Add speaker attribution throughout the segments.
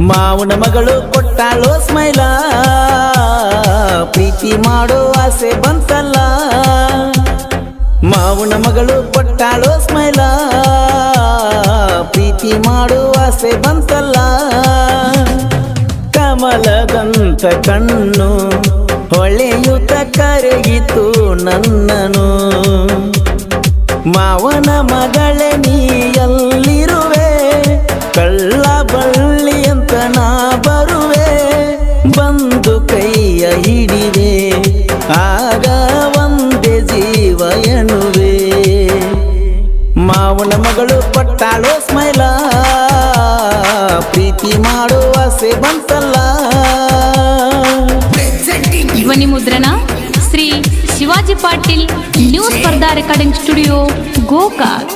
Speaker 1: ಮಾವನ ಮಗಳು ಕೊಟ್ಟಾಳೋ ಸ್ಮೈಲ. ಪ್ರೀತಿ ಮಾಡೋ ಆಸೆ ಬಂತಲ್ಲ. ಮಾವನ ಮಗಳು ಕೊಟ್ಟಾಳೋ ಸ್ಮೈಲ. ಪ್ರೀತಿ ಮಾಡೋ ಆಸೆ ಬಂತಲ್ಲ. ಕಮಲದಂತ ಕಣ್ಣು ಹೊಳೆಯುತ್ತ ಕರಗಿತು ನನ್ನನು ಮಾವನ ಮಗಳೇ ಸ್ಮೈಲ ಪ್ರೀತಿ ಮಾಡುವ ಆಸೆ ಬಂತಲ್ಲ
Speaker 2: ಧ್ವನಿ ಮುದ್ರಣ, Shri Shivaji Patil new Spardha recording studio Gokak.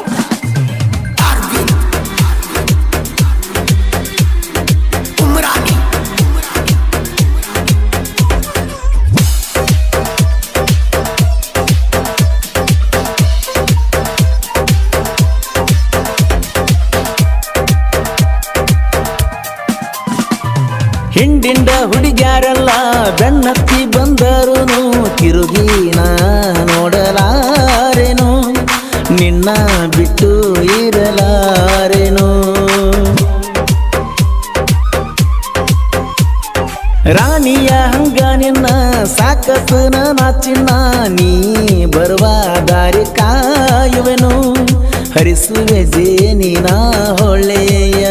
Speaker 1: ಹಿಂಡಿಂಡ ಹುಡುಗ್ಯಾರಲ್ಲ, ಬೆನ್ನತ್ತಿ ಬಂದರೂನು, ತಿರುಗಿ ನೋಡಲಾರೆನು, ನಿನ್ನ ಬಿಟ್ಟು ಇರಲಾರೆನು. ರಾಣಿಯ ಹಂಗ ನಿನ್ನ ಸಾಕಸನ ನಾಚಿನ್ನ, ನೀ ಬರುವ ದಾರಿ ಕಾಯುವೆನು, ಹರಿಸುವೆ ಜೇನಿನ ಹೊಳೆಯನು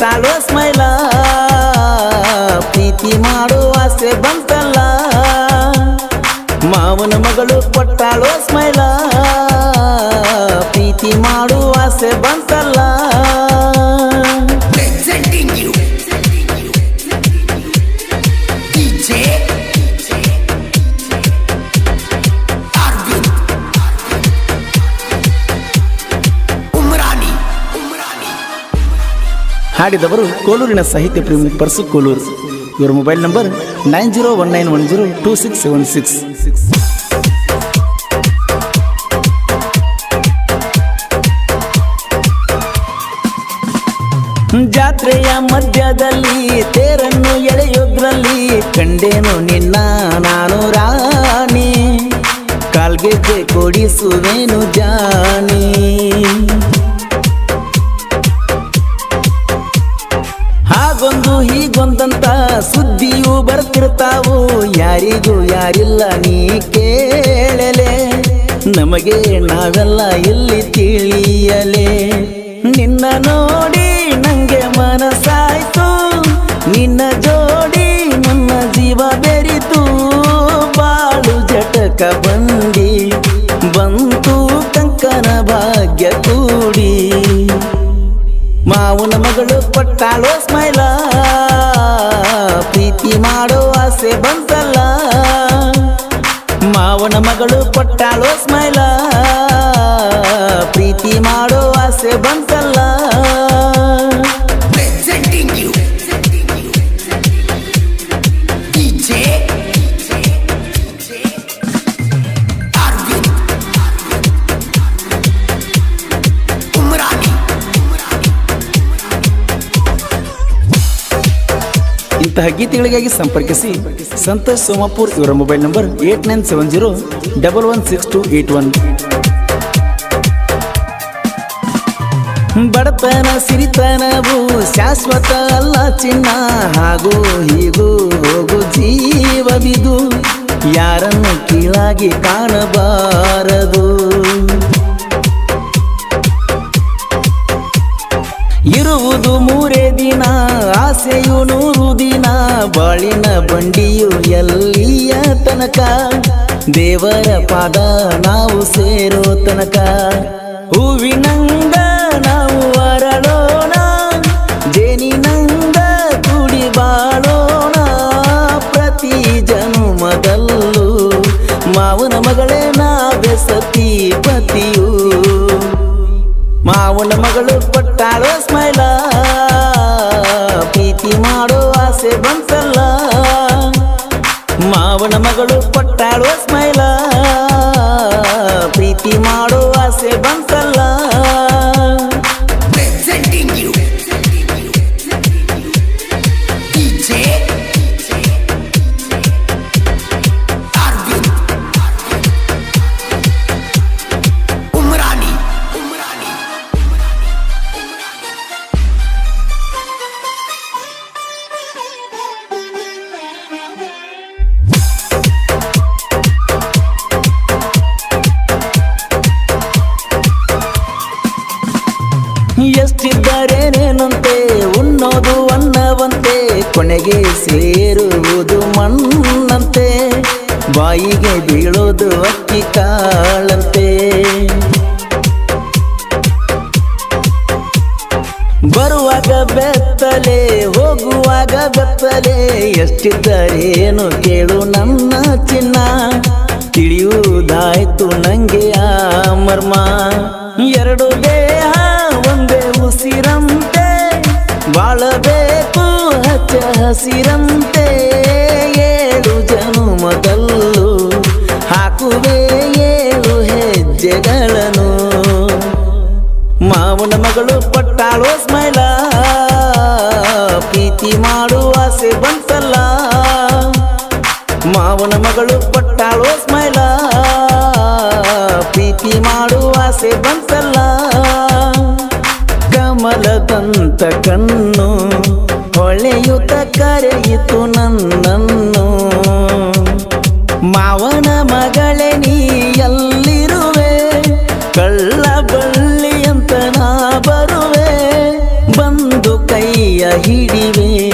Speaker 1: ಪಟ್ಟಾಳೋ ಸ್ಮೈಲ ಪ್ರೀತಿ ಮಾಡೋ ಆಸೆ ಬಂತಲ್ಲ. ಮಾವನ ಮಗಳು ಪಟ್ಟಾಳೋ ಸ್ಮೈಲ ಪ್ರೀತಿ ಮಾಡೋ ಆಸೆ ಬಂತಲ್ಲ. ಹಾಡಿದವರು ಕೋಲೂರಿನ ಸಾಹಿತ್ಯ ಪ್ರೇಮಿ ಪರ್ಸು ಕೋಲೂರು. ಇವರ mobile number nine zero one nine one zero two six seven six. ಜಾತ್ರೆಯ ಮಧ್ಯದಲ್ಲಿ ತೇರನ್ನು ಎಳೆಯೋದ್ರಲ್ಲಿ ಕಂಡೇನು ನಿನ್ನ ನಾನು ರಾಣಿ. ಕಾಲ್ಗೆಜ್ಜೆ ಕೊಡಿಸುವೇನು ಜಾನಿ. ಯಾರಿಲ್ಲ ನೀ ಕೇಳಲೆ? ನಮಗೆ ನಾವೆಲ್ಲ ಇಲ್ಲಿ ತಿಳಿಯಲೆ? ನಿನ್ನ ನೋಡಿ ನಂಗೆ ಮನಸ್ಸಾಯ್ತು. ನಿನ್ನ ಜೋಡಿ ನನ್ನ ಜೀವ ಬೆರಿತು. ಬಾಳು ಜಟಕ ಬಂದಿ, ಬಂತು ಕಂಕನ ಭಾಗ್ಯ ಕೂಡಿ. ಮಾವನ ಮಗಳು ಪಟ್ಟಾಳೋ ಸ್ಮೈಲ ಪ್ರೀತಿ ಮಾಡೋ ಆಸೆ ಬಂತಲ್ಲ ಮಾವನ ಮಗಳು ಪಟ್ಟಾಳೋ ಸ್ಮೈಲ ಪ್ರೀತಿ ಮಾಡೋ ಆಸೆ ಬಂತಲ್ಲ. ಇಂತಹ ಗೀತೆಗಳಿಗಾಗಿ ಸಂಪರ್ಕಿಸಿ ಸಂತೋಷ್ ಸೋಮಾಪುರ್ ಇವರ mobile number eight nine seven zero double one six two eight one. ಬಡತನ, ಸಿರಿತನವು ಶಾಶ್ವತ ಅಲ್ಲ ಚಿನ್ನ. ಹಾಗೂ ಹೀಗೂ ಹೋಗು ಜೀವವಿದು ಯಾರನ್ನು ಕೀಳಾಗಿ ಕಾಣಬಾರದು. ಇರುವುದು ಮೂರೇ ದಿನ, ಆಸೆಯು ನೂರು ದಿನ, ಬಾಳಿನ ಬಂಡಿಯು ಎಲ್ಲಿಯ ತನಕ? ದೇವರ ಪಾದ ನಾವು ಸೇರೋ ತನಕ. ಹೂವಿನಂಗ ನಾವು ಅರಳೋಣ ಜೇನಿನಂಗ ಕುಡಿ ಬಾಳೋಣ. ಪ್ರತಿ ಜನುಮದಲ್ಲೂ ಮಾವನ ಮಗಳೇ ನಾವೆ ಸತಿ ಪತಿಯು ಮಾವನ ಮಗಳು ಪಟ್ಟಾಳೋ ಸ್ಮೈಲ ಆಸೆ ಬಂತಲ್ಲ ಮಾವನ ಮಗಳು ಕೊಟ್ಟಾಳು ಸ್ಮೈಲ ಕೊನೆಗೆ ಸೇರುವುದು ಮಣ್ಣಂತೆ, ಬಾಯಿಗೆ ಬೀಳೋದು ಅಕ್ಕಿ ಕಾಳಂತೆ. ಬರುವಾಗ ಬೆತ್ತಲೆ, ಹೋಗುವಾಗ ಬೆತ್ತಲೆ, ಎಷ್ಟಿದ್ದರೇನು ಕೇಳು ನನ್ನ ಚಿನ್ನ. ತಿಳಿಯುವುದಾಯ್ತು ನಂಗೆ ಆ ಮರ್ಮ. ಎರಡು ದೇಹ, ಒಂದೇ ಉಸಿರಂತೆ, ಬಾಳಬೇಕು ಹಚ್ಚ ಹಸಿರಂತೆ ಏಳು ಜನುಮದಲ್ಲೂ ಹಾಕುವೆ ಏಳು ಹೆಜ್ಜೆಗಳನ್ನು. ಮಾವನ ಮಗಳು ಪಟ್ಟಾಳೋ ಸ್ಮೈಲ, ಪ್ರೀತಿ ಮಾಡುವ ಆಸೆ ಬಂತಲ್ಲ. ಮಾವನ ಮಗಳು ಪಟ್ಟಾಳೋ ಸ್ಮೈಲ, ಪ್ರೀತಿ ಮಾಡುವ ಆಸೆ ಬಂತಲ್ಲ. ಕಮಲದಂತ ಕಣ್ಣು ಹೊಳೆಯುತ್ತ ಕರೆಯಿತು ನನ್ನನ್ನು. ಮಾವನ ಮಗಳೆ ನೀ ಎಲ್ಲಿರುವೆ ಕಳ್ಳ ಬಳ್ಳಿ ಅಂತ ಬರುವೆ. ಬಂದು ಕೈಯ ಹಿಡಿವೆ.